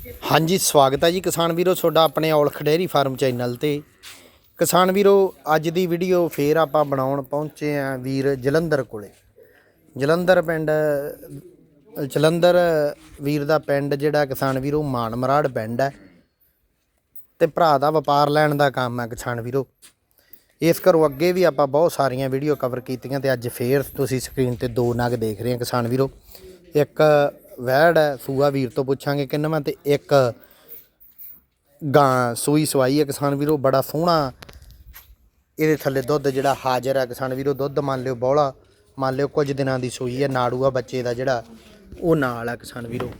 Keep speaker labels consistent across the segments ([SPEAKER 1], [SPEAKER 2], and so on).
[SPEAKER 1] ਹਾਂਜੀ, ਸਵਾਗਤ ਹੈ ਜੀ ਕਿਸਾਨ ਵੀਰੋ, ਤੁਹਾਡਾ ਆਪਣੇ ਔਲਖ ਡੇਅਰੀ ਫਾਰਮ ਚੈਨਲ ਤੇ। ਕਿਸਾਨ ਵੀਰੋ, ਅੱਜ ਦੀ ਵੀਡੀਓ ਫੇਰ ਆਪਾਂ ਬਣਾਉਣ ਪਹੁੰਚੇ ਆਂ ਵੀਰ ਜਲੰਧਰ ਕੋਲੇ। ਜਲੰਧਰ ਪਿੰਡ, ਜਲੰਧਰ ਵੀਰ ਦਾ ਪਿੰਡ ਜਿਹੜਾ ਕਿਸਾਨ ਵੀਰੋ ਮਾਨ ਮਰਾੜ ਪਿੰਡ ਹੈ। ਤੇ ਭਰਾ ਦਾ ਵਪਾਰ ਲੈਣ ਦਾ ਕੰਮ ਹੈ ਕਿਸਾਨ ਵੀਰੋ। ਇਸ ਘਰੋਂ ਅੱਗੇ ਵੀ ਆਪਾਂ ਬਹੁਤ ਸਾਰੀਆਂ ਵੀਡੀਓ ਕਵਰ ਕੀਤੀਆਂ ਤੇ ਅੱਜ ਫੇਰ ਤੁਸੀਂ ਸਕਰੀਨ ਤੇ ਦੋ ਨਗ ਦੇਖ ਰਹੇ ਹੋ ਕਿਸਾਨ ਵੀਰੋ। ਇੱਕ ਵੈੜ ਹੈ, ਸੂਆ ਵੀਰ ਤੋਂ ਪੁੱਛਾਂਗੇ ਕਿੰਨਵਾਂ ਤੇ ਇੱਕ ਗਾਂ ਸੂਈ ਸਵਾਈ ਹੈ ਕਿਸਾਨ ਵੀਰੋ, ਬੜਾ ਸੋਹਣਾ। ਇਹਦੇ ਥੱਲੇ ਦੁੱਧ ਜਿਹੜਾ ਹਾਜ਼ਰ ਹੈ ਕਿਸਾਨ ਵੀਰੋ, ਦੁੱਧ ਮੰਨ ਲਿਓ ਬੋਲਾ, ਮੰਨ ਲਿਓ ਕੁਝ ਦਿਨਾਂ ਦੀ ਸੂਈ ਹੈ, ਨਾੜੂਆ ਬੱਚੇ ਦਾ ਜਿਹੜਾ, ਉਹ ਨਾਲ ਹੈ ਕਿਸਾਨ ਵੀਰੋ।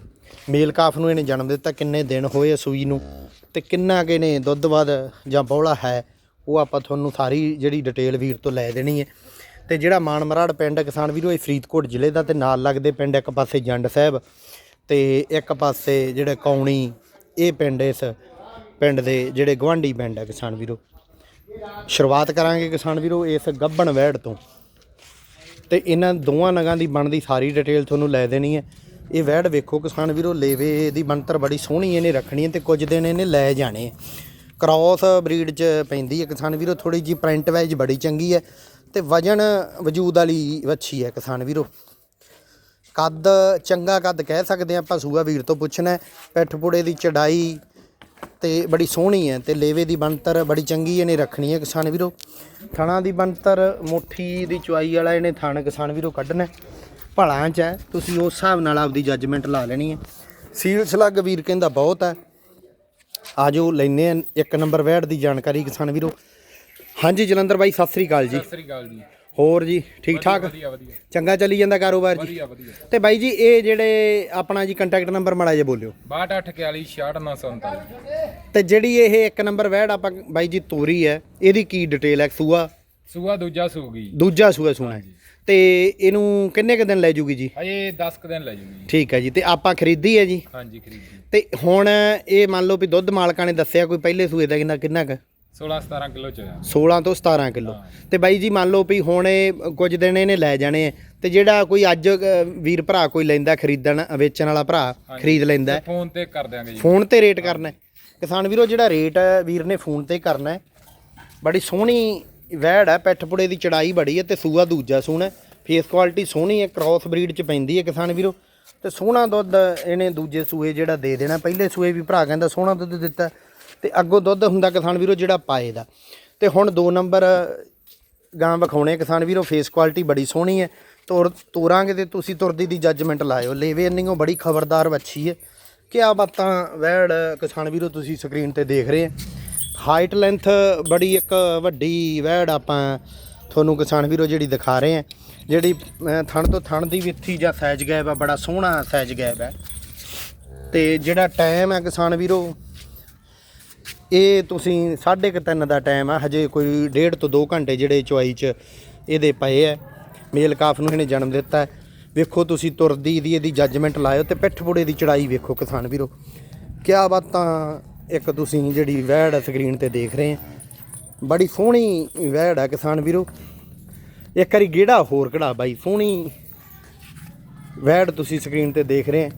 [SPEAKER 1] ਮੇਲ ਕਾਫ ਨੂੰ ਇਹਨੇ ਜਨਮ ਦਿੱਤਾ, ਕਿੰਨੇ ਦਿਨ ਹੋਏ ਸੂਈ ਨੂੰ ਤੇ ਕਿੰਨਾ ਕਿ ਨੇ ਦੁੱਧ ਵੱਧ ਜਾਂ ਬੋਲਾ ਹੈ, ਉਹ ਆਪਾਂ ਤੁਹਾਨੂੰ ਸਾਰੀ ਜਿਹੜੀ ਡਿਟੇਲ ਵੀਰ ਤੋਂ ਲੈ ਦੇਣੀ ਹੈ। ਤੇ ਜਿਹੜਾ ਮਾਨਮਰਾੜ ਪਿੰਡ ਕਿਸਾਨ ਵੀਰੋ, ਇਹ ਫਰੀਦਕੋਟ ਜ਼ਿਲ੍ਹੇ ਦਾ ਤੇ ਨਾਲ ਲੱਗਦੇ ਪਿੰਡ ਇੱਕ ਪਾਸੇ ਜੰਡ ਸਾਹਿਬ ਤੇ ਇੱਕ ਪਾਸੇ ਜਿਹੜੇ ਕੌਣੀ, ਇਹ ਪਿੰਡ ਇਸ ਪਿੰਡ ਦੇ ਜਿਹੜੇ ਗਵਾਂਢੀ ਪਿੰਡ ਹੈ ਕਿਸਾਨ ਵੀਰੋ। ਸ਼ੁਰੂਆਤ ਕਰਾਂਗੇ ਕਿਸਾਨ ਵੀਰੋ ਇਸ ਗੱਬਣ ਵਹਿੜ ਤੋਂ। ਤੇ ਇਹਨਾਂ ਦੋਵਾਂ ਨਗਾਂ ਦੀ ਬਣਦੀ ਸਾਰੀ ਡਿਟੇਲ ਤੁਹਾਨੂੰ ਲੈ ਦੇਣੀ ਹੈ। ਇਹ ਵਹਿੜ ਵੇਖੋ ਕਿਸਾਨ ਵੀਰੋ, ਲੇਵੇ ਦੀ ਬਣਤਰ ਬੜੀ ਸੋਹਣੀ ਇਹਨੇ ਰੱਖਣੀ ਹੈ ਤੇ ਕੁਝ ਦਿਨ ਇਹਨੇ ਲੈ ਜਾਣੇ ਆ। ਕ੍ਰਾਸ ਬਰੀਡ ਚ ਪੈਂਦੀ ਹੈ ਕਿਸਾਨ ਵੀਰੋ ਥੋੜੀ ਜੀ ਪ੍ਰਿੰਟ ਵਾਈਜ਼ ਬੜੀ ਚੰਗੀ ਹੈ। ਤੇ ਵਜਨ ਵਜੂਦ ਵਾਲੀ ਵੱਛੀ ਹੈ ਕਿਸਾਨ ਵੀਰੋ। ਕੱਦ ਚੰਗਾ ਕੱਦ ਕਹਿ ਸਕਦੇ ਆਪਾਂ, ਸੂਆ ਵੀਰ ਤੋਂ ਪੁੱਛਣਾ ਪਿੱਠ ਪੁੜੇ ਦੀ ਚੜਾਈ ਤੇ ਬੜੀ ਸੋਹਣੀ ਹੈ ਤੇ ਲੇਵੇ ਦੀ ਬਣਤਰ ਬੜੀ ਚੰਗੀ ਇਹਨੇ ਰੱਖਣੀ ਹੈ ਕਿਸਾਨ ਵੀਰੋ। ਥਣਾ ਦੀ ਬਣਤਰ, ਮੁੱਠੀ ਦੀ ਚੁਆਈ ਵਾਲਾ ਇਹਨੇ ਥਣ ਕਿਸਾਨ ਵੀਰੋ ਕੱਢਣਾ ਹੈ। ਭਲਾਂ ਚ ਹੈ, ਤੁਸੀਂ ਉਸ ਹਿਸਾਬ ਨਾਲ ਆਪਦੀ ਜੱਜਮੈਂਟ ਲਾ ਲੈਣੀ ਹੈ। ਸੀਲ ਸਲੱਗ ਵੀਰ ਕਹਿੰਦਾ ਬਹੁਤ ਹੈ। ਆਜੋ ਲੈਨੇ ਆ ਇੱਕ ਨੰਬਰ ਵੈੜ ਦੀ ਜਾਣਕਾਰੀ ਕਿਸਾਨ ਵੀਰੋ। ਹਾਂਜੀ ਜਲੰਧਰ ਬਾਈ ਸਤਿ ਸ੍ਰੀ ਅਕਾਲ ਜੀ।
[SPEAKER 2] ਸਤਿ ਸ੍ਰੀ ਅਕਾਲ ਜੀ।
[SPEAKER 1] ਹੋਰ ਜੀ ਠੀਕ ਠਾਕ?
[SPEAKER 2] ਵਧੀਆ ਵਧੀਆ।
[SPEAKER 1] ਚੰਗਾ ਚੱਲੀ ਜਾਂਦਾ ਕਾਰੋਬਾਰ ਜੀ?
[SPEAKER 2] ਵਧੀਆ ਵਧੀਆ।
[SPEAKER 1] ਤੇ ਬਾਈ ਜੀ ਇਹ ਜਿਹੜੇ ਆਪਣਾ ਜੀ ਕੰਟੈਕਟ ਨੰਬਰ ਮਾੜਾ ਜਿਹਾ ਬੋਲਿਓ।
[SPEAKER 2] 6241 66939
[SPEAKER 1] ਤੇ ਜਿਹੜੀ ਇਹ ਇੱਕ ਨੰਬਰ ਵੈੜ ਆਪਾਂ ਬਾਈ ਜੀ ਤੋਰੀ ਹੈ ਇਹਦੀ ਕੀ ਡਿਟੇਲ ਹੈ? ਸੂਆ?
[SPEAKER 2] ਸੂਆ ਦੂਜਾ ਸੂਗੀ
[SPEAKER 1] ਦੂਜਾ ਸੂਆ ਸੂਣਾ ਹੈ ਤੇ ਇਹਨੂੰ ਕਿੰਨੇ ਕ ਦਿਨ ਲੈ ਜੂਗੀ ਜੀ?
[SPEAKER 2] ਅਜੇ 10 ਕੁ ਦਿਨ ਲੈ ਜੂਗੀ ਜੀ।
[SPEAKER 1] ਠੀਕ ਹੈ ਜੀ ਤੇ ਆਪਾਂ ਖਰੀਦੀ ਹੈ ਜੀ?
[SPEAKER 2] ਹਾਂਜੀ ਖਰੀਦੀ।
[SPEAKER 1] ਤੇ ਹੁਣ ਇਹ ਮੰਨ ਲਓ ਵੀ ਦੁੱਧ ਮਾਲਕਾਂ ਨੇ ਦੱਸਿਆ ਕੋਈ ਪਹਿਲੇ ਸੂਏ ਦਾ ਕਿੰਨਾ ਕਿੰਨਾ ਕ?
[SPEAKER 2] 16 17 ਕਿਲੋ ਚ ਆ।
[SPEAKER 1] 16 ਤੋਂ 17 ਕਿਲੋ। ਤੇ ਬਾਈ ਜੀ ਮੰਨ ਲਓ ਵੀ ਹੁਣ ਇਹ ਕੁਝ ਦਿਨ ਇਹਨੇ ਲੈ ਜਾਣੇ ਆ। ਤੇ ਜਿਹੜਾ ਕੋਈ ਅੱਜ ਅ, ਵੀਰ ਭਰਾ ਕੋਈ ਲੈਂਦਾ ਖਰੀਦਣ ਵੇਚਣ ਵਾਲਾ ਭਰਾ ਖਰੀਦ ਲੈਂਦਾ ਹੈ,
[SPEAKER 2] ਫੋਨ ਤੇ ਕਰ ਦਿਆਂਗੇ ਜੀ।
[SPEAKER 1] ਫੋਨ ਤੇ ਰੇਟ ਕਰਨਾ ਹੈ। ਕਿਸਾਨ ਵੀਰੋ ਜਿਹੜਾ ਰੇਟ ਹੈ ਵੀਰ ਨੇ ਫੋਨ ਤੇ ਕਰਨਾ ਹੈ। ਬੜੀ ਸੋਹਣੀ ਵੈੜ ਹੈ ਪਿੱਠ ਪੁੜੇ ਦੀ ਚੜਾਈ ਬੜੀ ਹੈ ਤੇ ਸੂਆ ਦੂਜਾ ਸੋਹਣਾ ਹੈ। ਫੇਸ ਕੁਆਲਿਟੀ ਸੋਹਣੀ ਹੈ ਕ੍ਰਾਸ ਬਰੀਡ ਚ ਪੈਂਦੀ ਹੈ ਕਿਸਾਨ ਵੀਰੋ। ਤੇ ਸੋਹਣਾ ਦੁੱਧ ਇਹਨੇ ਦੂਜੇ ਸੂਏ ਜਿਹੜਾ ਦੇ ਦੇਣਾ। ਪਹਿਲੇ ਸੂਏ ਵੀ ਭਰਾ ਕਹਿੰਦਾ ਸੋਹਣਾ ਦੁੱਧ ਦਿੱਤਾ। ਤੇ ਅੱਗੋਂ ਦੁੱਧ ਹੁੰਦਾ ਕਿਸਾਨ ਵੀਰੋ ਜਿਹੜਾ ਪਾਏ ਦਾ। ਤੇ ਹੁਣ 2 ਨੰਬਰ ਗਾਂ ਵਿਖਾਉਣੇ ਆ ਕਿਸਾਨ ਵੀਰੋ ਫੇਸ ਕੁਆਲਿਟੀ ਬੜੀ ਸੋਹਣੀ ਹੈ। ਤੋਰ ਤੋਰਾਂਗੇ ਤੇ ਤੁਸੀਂ ਤੁਰਦੀ ਦੀ ਜੱਜਮੈਂਟ ਲਾਇਓ। ਲੇਵੇ ਇੰਨੀਓ ਬੜੀ ਖਬਰਦਾਰ ਵੱਛੀ ਹੈ। ਕਿਆ ਬਾਤਾਂ ਵੈੜ ਕਿਸਾਨ ਵੀਰੋ ਤੁਸੀਂ ਸਕਰੀਨ ਤੇ ਦੇਖ ਰਹੇ ਆ ਹਾਈਟ ਲੈਂਥ ਬੜੀ ਇੱਕ ਵੱਡੀ ਵੈੜ ਆਪਾਂ ਤੁਹਾਨੂੰ ਕਿਸਾਨ ਵੀਰੋ ਜਿਹੜੀ ਦਿਖਾ ਰਹੇ ਆ ਜਿਹੜੀ ਅਹ, ਥਣ ਤੋਂ ਥਣ ਦੀ ਵਿੱਥੀ ਜਾਂ ਸਾਈਜ਼ ਗੈਪ ਆ ਬੜਾ ਸੋਹਣਾ ਸਾਈਜ਼ ਗੈਪ ਹੈ। ਤੇ ਜਿਹੜਾ ਟਾਈਮ ਹੈ ਕਿਸਾਨ ਵੀਰੋ ਇਹ ਤੁਸੀਂ 3:30 ਦਾ ਟਾਈਮ ਆ, ਹਜੇ ਕੋਈ ਡੇਢ ਤੋਂ 2 ਘੰਟੇ ਜਿਹੜੇ ਚੁਆਈ ਚ ਇਹਦੇ ਪਏ ਆ। ਮੇਲ ਕਾਫ ਨੂੰ ਇਹਨੇ ਜਨਮ ਦਿੱਤਾ ਵੇਖੋ ਤੁਸੀਂ ਤੁਰਦੀ ਦੀ ਇਹਦੀ ਜੱਜਮੈਂਟ ਲਾਇਓ ਤੇ ਪਿੱਠ ਪੁੜੇ ਦੀ ਚੜਾਈ ਵੇਖੋ ਕਿਸਾਨ ਵੀਰੋ। ਕਿਆ ਬਾਤਾਂ ਇੱਕ ਤੁਸੀਂ ਜਿਹੜੀ ਵੈੜ ਸਕਰੀਨ ਤੇ ਦੇਖ ਰਹੇ ਆ। ਬੜੀ ਸੋਹਣੀ ਵੈੜ ਆ ਕਿਸਾਨ ਵੀਰੋ। ਇੱਕ ਵਾਰੀ ਗੇੜਾ ਹੋਰ ਕਢਾ ਬਾਈ, ਸੋਹਣੀ ਵੈੜ ਤੁਸੀਂ ਸਕਰੀਨ ਤੇ ਦੇਖ ਰਹੇ ਆ।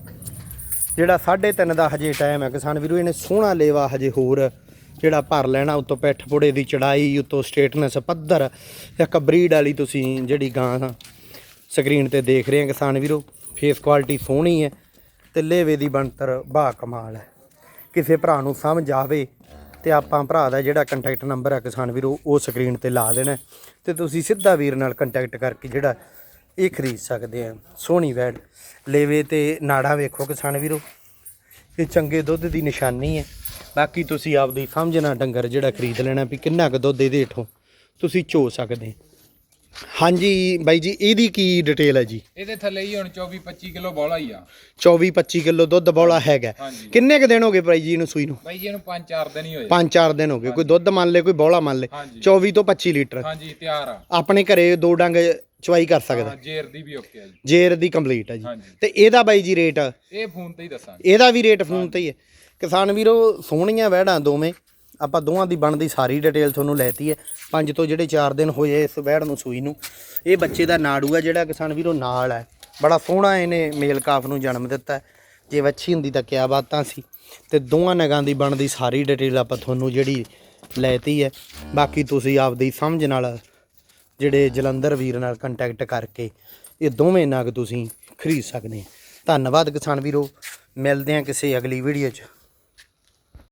[SPEAKER 1] ਜਿਹੜਾ 3:30 ਦਾ ਹਜੇ ਟਾਈਮ ਹੈ, ਕਿਸਾਨ ਵੀਰੋ, ਇਹਨੇ ਸੋਹਣਾ ਲੇਵਾ ਹਜੇ ਹੋਰ ਜਿਹੜਾ ਭਰ ਲੈਣਾ, ਉਤੋਂ ਪਿੱਠ ਪੁੜੇ ਦੀ ਚੜਾਈ, ਉਤੋਂ ਸਟੇਟਨੈਸ ਪੱਧਰ, ਇੱਕ ਬਰੀਡ ਵਾਲੀ ਤੁਸੀਂ ਜਿਹੜੀ ਗਾਂ ਸਕਰੀਨ ਤੇ ਦੇਖ ਰਹੇ ਆ ਕਿਸਾਨ ਵੀਰੋ ਫੇਸ ਕੁਆਲਿਟੀ ਸੋਹਣੀ ਹੈ ਤੇ ਲੇਵੇ ਦੀ ਬਣਤਰ ਬਾ ਕਮਾਲ ਹੈ। ਕਿਸੇ ਭਰਾ ਨੂੰ ਸਮਝ ਆਵੇ ਤੇ ਆਪਾਂ ਭਰਾ ਦਾ ਜਿਹੜਾ ਕੰਟੈਕਟ ਨੰਬਰ ਹੈ ਕਿਸਾਨ ਵੀਰੋ, ਉਹ ਸਕਰੀਨ ਤੇ ਲਾ ਦੇਣਾ ਤੇ ਤੁਸੀਂ ਸਿੱਧਾ ਵੀਰ ਨਾਲ ਕੰਟੈਕਟ ਕਰਕੇ ਜਿਹੜਾ ਇਹ ਖਰੀਦ ਸਕਦੇ ਆ। ਸੋਹਣੀ ਵੈੜ ਲੇਵੇ ਤੇ ਨਾੜਾ ਵੇਖੋ ਕਿਸਾਨ ਵੀਰੋ। ਇਹ ਚੰਗੇ ਦੁੱਧ ਦੀ ਨਿਸ਼ਾਨੀ ਹੈ। ਬਾਕੀ ਤੁਸੀਂ ਆਪਦੀ ਸਮਝਣਾ ਡੰਗਰ ਜਿਹੜਾ ਖਰੀਦ ਲੈਣਾ ਵੀ ਕਿੰਨਾ ਕੁ ਦੁੱਧ ਇਹਦੇ ਹੇਠੋਂ ਤੁਸੀਂ ਚੋ ਸਕਦੇ ਹਾਂਜੀ ਬਾਈ ਜੀ ਇਹਦੀ ਕੀ ਡਿਟੇਲ ਹੈ ਜੀ?
[SPEAKER 2] ਇਹਦੇ ਥੱਲੇ ਹੀ ਹੁਣ 24 25 ਕਿਲੋ ਬੋਲਾ ਹੀ ਆ।
[SPEAKER 1] 24 25 ਕਿਲੋ ਦੁੱਧ ਬੌਲਾ ਹੈਗਾ।
[SPEAKER 2] ਹਾਂਜੀ।
[SPEAKER 1] ਕਿੰਨੇ ਕੁ ਦਿਨ ਹੋ ਗਏ ਬਾਈ ਜੀ ਇਹਨੂੰ ਸੂਈ ਨੂੰ?
[SPEAKER 2] ਬਾਈ ਜੀ ਇਹਨੂੰ 5-4 ਦਿਨ ਹੀ ਹੋਏ।
[SPEAKER 1] 5-4 ਦਿਨ ਹੋ ਗਏ। ਕੋਈ ਦੁੱਧ ਮੰਨ ਲੇ ਕੋਈ ਬੌਲਾ ਮੰਨ ਲੇ।
[SPEAKER 2] ਹਾਂਜੀ।
[SPEAKER 1] 24 ਤੋਂ 25 ਲੀਟਰ।
[SPEAKER 2] ਹਾਂਜੀ ਤਿਆਰ ਆ।
[SPEAKER 1] ਆਪਣੇ ਘਰੇ ਦੋ ਡੰਗ ਚਵਾਈ ਕਰ ਸਕਦਾ।
[SPEAKER 2] ਹਾਂ, ਜੇਰ ਦੀ ਵੀ ਓਕੇ ਆ ਜੀ।
[SPEAKER 1] ਜੇਰ ਦੀ ਕੰਪਲੀਟ ਹੈ ਜੀ।
[SPEAKER 2] ਹਾਂਜੀ।
[SPEAKER 1] ਤੇ ਇਹਦਾ ਬਾਈ ਜੀ ਰੇਟ
[SPEAKER 2] ਇਹ ਫੋਨ ਤੇ ਹੀ ਦੱਸਾਂਗੇ।
[SPEAKER 1] ਇਹਦਾ ਵੀ ਰੇਟ ਫੋਨ ਤੇ ਹੀ ਹੈ ਕਿਸਾਨ ਵੀਰੋ ਸੋਹਣੀਆਂ ਵਹਿੜਾਂ ਦੋਵੇਂ। ਆਪਾਂ ਦੋਵਾਂ ਦੀ ਬਣਦੀ ਸਾਰੀ ਡਿਟੇਲ ਤੁਹਾਨੂੰ ਲੈਤੀ ਹੈ। ਪੰਜ ਤੋਂ ਜਿਹੜੇ 4 ਦਿਨ ਹੋਏ ਇਸ ਵਹਿੜ ਨੂੰ ਸੂਈ ਨੂੰ। ਇਹ ਬੱਚੇ ਦਾ ਨਾੜੂ ਹੈ ਜਿਹੜਾ ਕਿਸਾਨ ਵੀਰੋ ਨਾਲ ਹੈ ਬੜਾ ਸੋਹਣਾ ਇਹਨੇ ਮੇਲ ਕਾਫ ਨੂੰ ਜਨਮ ਦਿੱਤਾ। ਹੈ ਜੇ ਵੱਛੀ ਹੁੰਦੀ ਤਾਂ ਕਿਆ ਬਾਤਾਂ ਸੀ। ਤੇ ਦੋਵਾਂ ਨਗਾਂ ਦੀ ਬਣਦੀ ਸਾਰੀ ਡਿਟੇਲ ਆਪਾਂ ਤੁਹਾਨੂੰ ਜਿਹੜੀ ਲੈਤੀ ਹੈ। ਬਾਕੀ ਤੁਸੀਂ ਆਪਦੀ ਸਮਝ ਨਾਲ ਜਿਹੜੇ ਜਲੰਧਰ ਵੀਰ ਨਾਲ ਕੰਟੈਕਟ ਕਰਕੇ ਇਹ ਦੋਵੇਂ ਨਗ ਤੁਸੀਂ ਖਰੀਦ ਸਕਦੇ ਧੰਨਵਾਦ ਕਿਸਾਨ ਵੀਰੋ। ਮਿਲਦੇ ਹਾਂ ਕਿਸੇ ਅਗਲੀ ਵੀਡੀਓ 'ਚ।